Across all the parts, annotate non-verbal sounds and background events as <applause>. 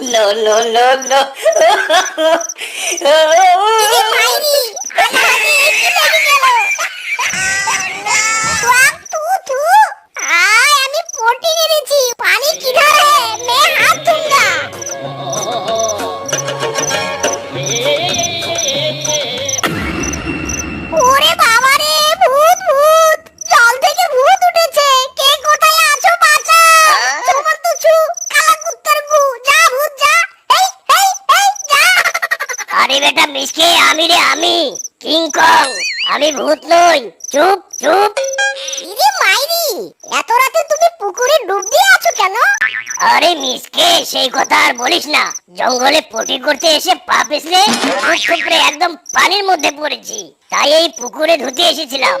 no, no, no, no. আরে বেটা মিসকে আমি রে আমি। কিং কং আমি ভূত নই। চুপ চুপ। ইরে মাইরি এত রাতে তুমি পুকুরে ডুব দিয়ে আছো কেন? আরে মিসকে সেই কথা আর বলিস না। জঙ্গলে পটি করতে এসে পা পিছলে থুবড়ে একদম পানির মধ্যে পড়েছি। তাই এই পুকুরে ধুতে এসেছিলাম।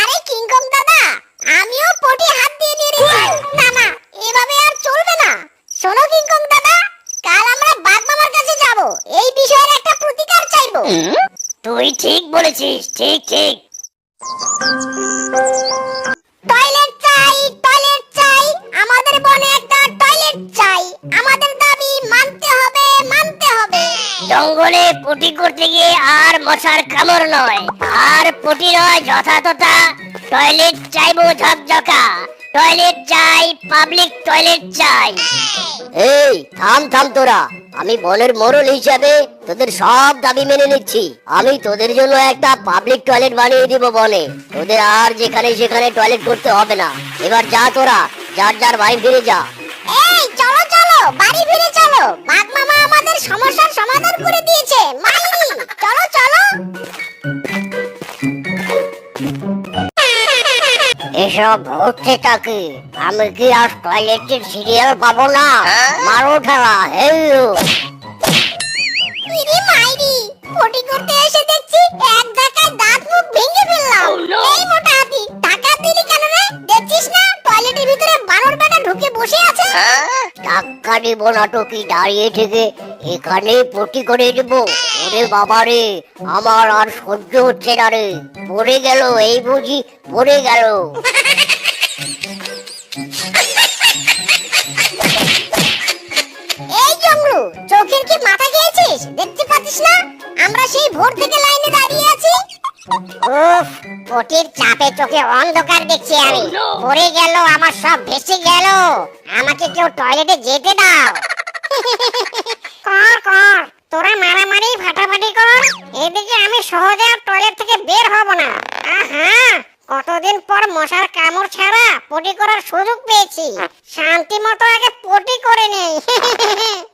আরে কিংকং দাদা আমিও পটি হাত দিয়ে মেরেছি না না এভাবে আর চলবে না। শোনো কিংকং দাদা কাল আমরা বাঘ মামার কাছে যাব। এই বিষয়ের একটা প্রতিকার চাইব। তুই ঠিক বলেছিস ঠিক ঠিক। টয়লেট চাই টয়লেট চাই। আমাদের বনে একটা টয়লেট চাই। আমাদের দাবি মানতে হবে মানতে হবে। জঙ্গলে পটি করতে গিয়ে আর মশার কামড় নয়। আর পটি নয় যথাতথা টয়লেট চাইব ঝকঝকা। টয়লেট চাই পাবলিক টয়লেট চাই এই থাম থাম তোরা। আমি বনের মোড়ল হিসাবে তোদের সব দাবি মেনে নিচ্ছি। আমি তোদের জন্য একটা পাবলিক টয়লেট বানিয়ে দিব বনে। তোদের আর যেখানে সেখানে টয়লেট করতে হবে না। এবার যা তোরা যার যার বাড়ি ফিরে যা। এই চলো চলো বাড়ি ফিরে চলো। বাঘ মামা আমাদের সমস্যার সমাধান করে দিয়েছে মাইরি। চলো চলো। এসব হচ্ছে তাকে আমি কি আর টয়লেটের সিরিয়াল পাবো না? মারো ঠেলা হেউ ইরি মাইরি পটি করতে এসে দেখছি এক ধাক্কায় দাঁত মুখ ভেঙে ফেললাম। এই মোটা হাতি টাকা দিলি কেন রে? দেখছিস না টয়লেটের ভিতরে বানর বেটা ঢুকে বসে আছে? টাক্কা দিব নাটকি দাঁড়িয়ে থেকে এখানেই পটি করে দেব। ওরে বাবা রে আমার আর সহ্য হচ্ছে না রে। পড়ে গেল এই বুঝি পড়ে গেল। এই চোখের কি মাথা খেয়েছিস? দেখতে পাচ্ছিস না? আমরা সেই ভোর থেকে লাইনে দাঁড়িয়ে আছি। উফ চাপে চোখে অন্ধকার দেখছি আমি। পড়ে গেল আমার সব ভেসে গেল। আমাকে কেউ টয়লেটে যেতে দাও। কর কর। তোরা মারামারি ফাটাফাটি কর, এদিকে আমি সহজে আর টয়লেট থেকে বের হব না। আহা, কতদিন পর মশার কামড় ছাড়া পটি করার সুযোগ পেয়েছি। শান্তি মতো আগে পটি করে নেই <laughs>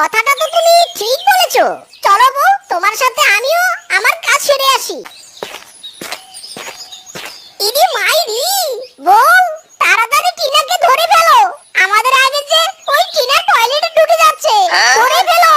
কথাটা তো তুমি ঠিক বলেছ। চলো বউ তোমার সাথে আমিও আমার কাজ সেরে আসি। ইডি মাইরি বউ তাড়াতাড়ি টিনাকে ধরে ফেলো। আমাদের আগে যে ওই টিনা টয়লেটে ঢুকে যাচ্ছে ধরে ফেলো।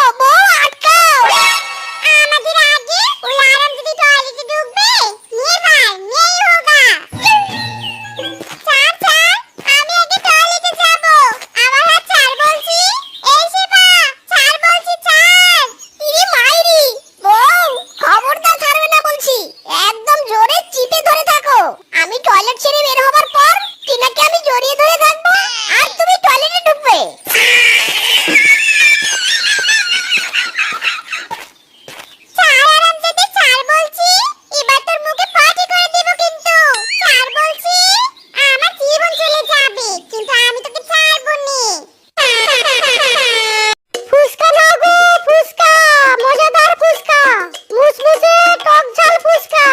টকঝাল ফুচকা।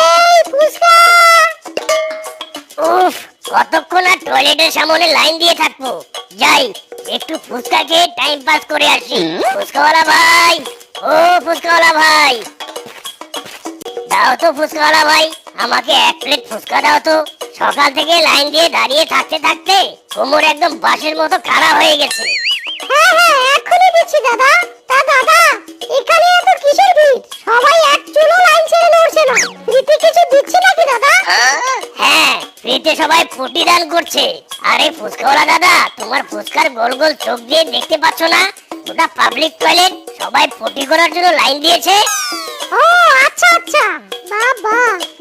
এই ফুচকা। উফ কতক্ষণ আর টয়লেটের সামনে লাইন দিয়ে থাকব? যাই একটু ফুচকা খেয়ে টাইম পাস করে আসি। ফুচকাওয়ালা ভাই ও ফুচকাওয়ালা ভাই। দাও তো ফুচকাওয়ালা ভাই আমাকে এক প্লেট ফুচকা দাও তো। সকাল থেকে লাইন দিয়ে দাঁড়িয়ে থাকতে থাকতে কোমর একদম বাসের মতো খাড়া হয়ে গেছে। হ্যাঁ হ্যাঁ এখনই দাদা? তা দাদা এখানে এত কিসের ভিড়? সবাই এক চুলো লাইন ছেড়ে নড়ছে না। দিতে কিছু দিচ্ছে নাকি দাদা? হ্যাঁ ফ্রিতে সবাই ফুটি দান করছে। আরে ফুচকাওয়ালা দাদা তোমার ফুচকার গোল গোল চোখ দিয়ে দেখতে পাচ্ছ না? ওটা পাবলিক টয়লেট সবাই ফুটি করার জন্য লাইন দিয়েছে। ও আচ্ছা আচ্ছা। বাবা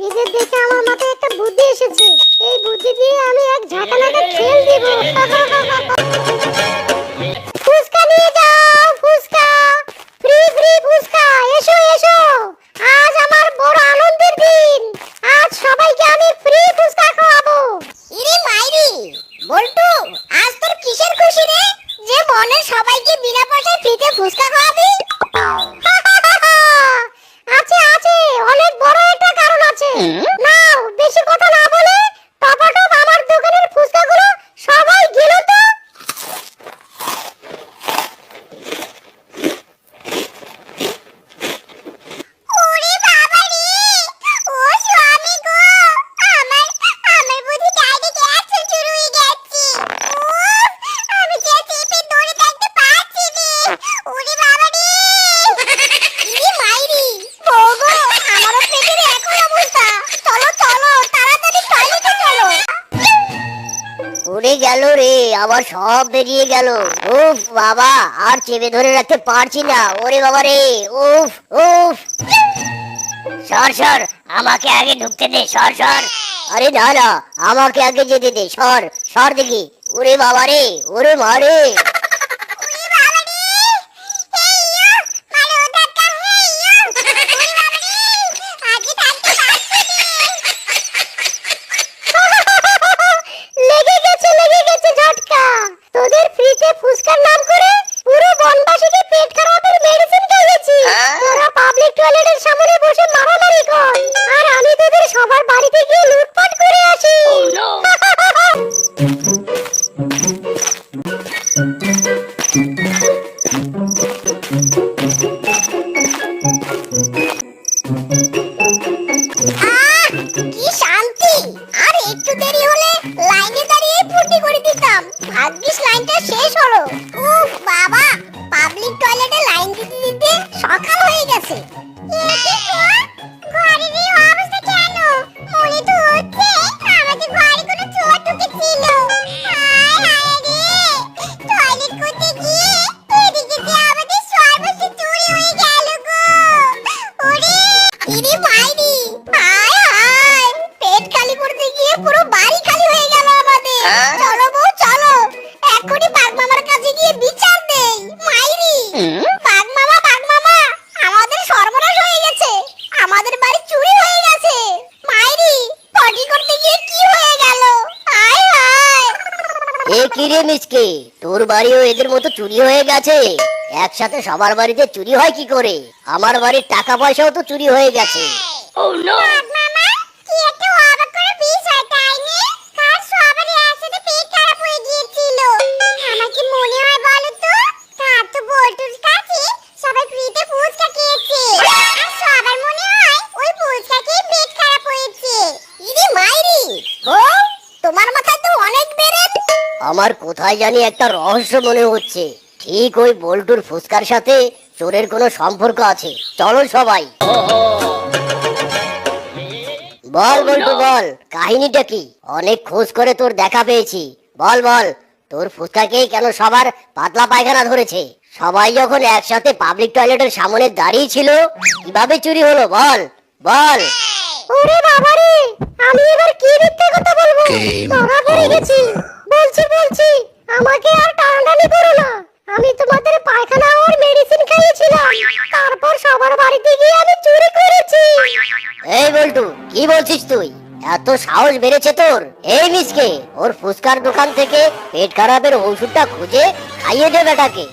এদের দেখে আমার মাথায় একটা বুদ্ধি এসেছে। এই বুদ্ধি দিয়ে আমি এক ঝাঁকানাকা খেল দিব। <laughs> গেল রে, আবার সব বেরিয়ে গেল। উফ, বাবা, আর চেপে ধরে রাখতে পারছি না। ওরে বাবা রে, উফ উফ। সর সর, আমাকে আগে ঢুকতে দে, সর সর। আরে না না, আমাকে আগে যেতে দে, সর সর দেখি। ওরে বাবা রে, ওরে মারে ওরে বাবা রে হেইয়ো মালো দাদা হেইয়ো ওরে বাবা রে আগে থাকতে পারছি লেগে গেছে লেগে গেছে ঝটকা তোদের ফ্রিতে ফুসকার নাম করে পুরো বনবাসীকে পেট খারাপের মেডিসিন খাইয়েছি তোরা পাবলিক টয়লেটের সামনে বসে মারামারি কর। আর আমি তোদের সবার বাড়িতে গিয়ে লুটপাট করে আসি। আহ <laughs> এ কি রে মিসকে? তোর বাড়িও এদের মতো চুরি হয়ে গেছে। একসাথে সবার বাড়িতে চুরি হয় কি করে? আমার বাড়ির টাকা পয়সাও তো চুরি হয়ে গেছে। আমার কোথায় জানি একটা রহস্য মনে হচ্ছে। ঠিক ওই বল্টুর ফুসকার সাথে চোরের কোনো সম্পর্ক আছে। চলো সবাই। বল বল্টু বল কাহিনীটা কি? অনেক খোঁজ করে তোর দেখা পেয়েছি। বল বল তোর ফুচকাকেই কেন সবার পাতলা পায়খানা ধরেছে? সবাই যখন একসাথে পাবলিক টয়লেটের সামনে দাঁড়িয়ে ছিল কীভাবে চুরি হলো? বল বল। ওরে বাবারে আমি এবার কি মিথ্যে কথা বলব? ধরা পড়ে গেছি। বলছি বলছি, আমাকে আর টানাটানি করো না। আমি তোমাদের পায়খানা আর মেডিসিন খাইয়েছিলাম। তারপর সবার বাড়িতে গিয়ে আমি চুরি করেছি। এই বল্টু, কি বলছিস তুই? এত সাহস বেড়েছে তোর। এই মিসকে, ওর ফুচকার দোকান থেকে পেট খারাপের ওষুধটা খুঁজে খাইয়ে দে বেটাকে।